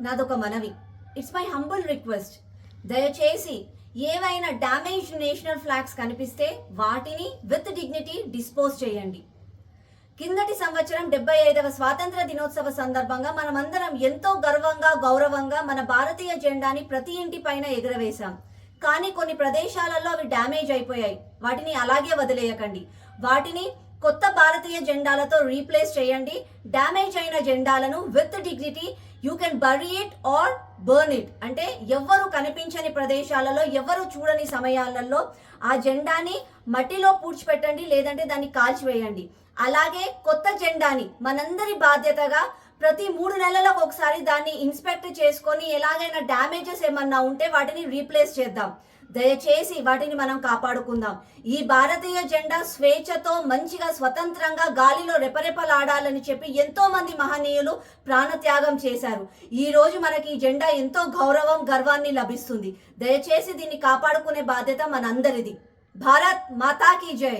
నాదొక మనవి. It's my humble request దయచేసి ఏవైనా డ్యామేజ్ నేషనల్ ఫ్లాగ్స్ కనిపిస్తే వాటిని విత్ డిగ్నిటీ డిస్పోజ్ చేయండి. కిందటి సంవత్సరం డెబ్బై ఐదవ స్వాతంత్ర దినోత్సవ సందర్భంగా మనమందరం ఎంతో గర్వంగా గౌరవంగా మన భారతీయ జెండాని ప్రతి ఇంటి పైన ఎగురవేశాం. కానీ కొన్ని ప్రదేశాలలో అవి డ్యామేజ్ అయిపోయాయి. వాటిని అలాగే వదిలేయకండి. వాటిని కొత్త భారతీయ జెండాలతో రీప్లేస్ చేయండి. డ్యామేజ్ అయిన జెండాలను with dignity you can bury it or burn it అంటే ఎవ్వరు కనిపించని ప్రదేశాలలో ఎవరు చూడని సమయాలలో ఆ జెండాని మట్టిలో పూడ్చిపెట్టండి లేదంటే దాన్ని కాల్చివేయండి. అలాగే కొత్త జెండాని మనందరి బాధ్యతగా ప్రతి మూడు నెలలకు ఒకసారి దాన్ని ఇన్స్పెక్ట్ చేసుకొని ఎలాగైనా డ్యామేజెస్ ఏమన్నా ఉంటే వాటిని రీప్లేస్ చేద్దాం. దయచేసి వాటిని మనం కాపాడుకుందాం. ఈ భారతీయ జెండా స్వేచ్ఛతో మంచిగా స్వతంత్రంగా గాలిలో రెపరెపలాడాలని చెప్పి ఎంతో మంది మహనీయులు ప్రాణత్యాగం చేశారు. ఈ రోజు మనకి ఈ జెండా ఎంతో గౌరవం గర్వాన్ని లభిస్తుంది. దయచేసి దీన్ని కాపాడుకునే బాధ్యత మనందరిది. భారత్ మాతాకి జై!